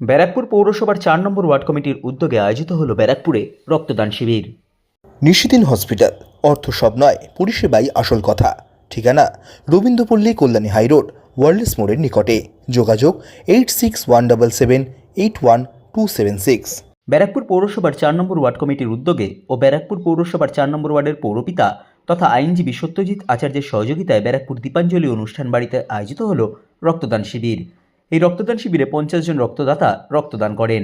ব্যারাকপুর পৌরসভার চার নম্বর ওয়ার্ড কমিটির উদ্যোগে আয়োজিত হলো ব্যারাকপুরে রক্তদান শিবির। নিশিদিন হসপিটাল অর্থ সব নয় পরিষেবাই আসল কথা। ঠিকানা রবীন্দ্রপল্লী কল্যাণী হাইরোড ওয়ার্ল্ডস মোড়ের নিকটে। যোগাযোগ eight six one double seven eight one two seven six Barrackpore পৌরসভার চার নম্বর ওয়ার্ড কমিটির উদ্যোগে ও ব্যারাকপুর পৌরসভার চার নম্বর ওয়ার্ডের পৌরপিতা তথা আইনজীবী সত্যজিৎ আচার্যের সহযোগিতায় ব্যারাকপুর দীপাঞ্জলি অনুষ্ঠান বাড়িতে আয়োজিত হল রক্তদান শিবির। এই রক্তদান শিবিরে পঞ্চাশ জন রক্তদাতা রক্তদান করেন।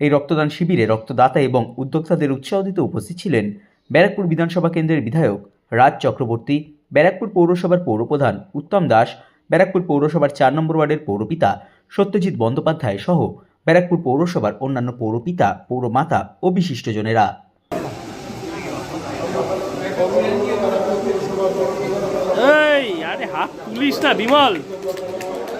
এই রক্তদান শিবিরে রক্তদাতা এবং উদ্যোক্তাদের উৎসাহ দিতে উপস্থিত ছিলেন ব্যারাকপুর বিধানসভা কেন্দ্রের বিধায়ক রাজ চক্রবর্তী, ব্যারাকপুর পৌরসভার পৌরপ্রধান উত্তম দাস, ব্যারাকপুর পৌরসভার চার নম্বর ওয়ার্ডের পৌরপিতা সত্যজিৎ বন্দ্যোপাধ্যায় সহ ব্যারাকপুর পৌরসভার অন্যান্য পৌরপিতা, পৌরমাতা ও বিশিষ্টজনেরা। এই, আরে হাত না, বিমল।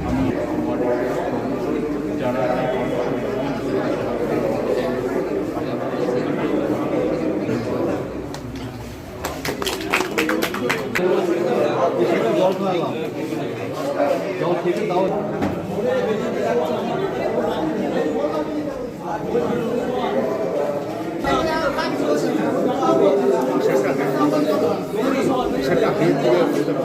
আমি যারা জল খেতে দাও সেটা সেটা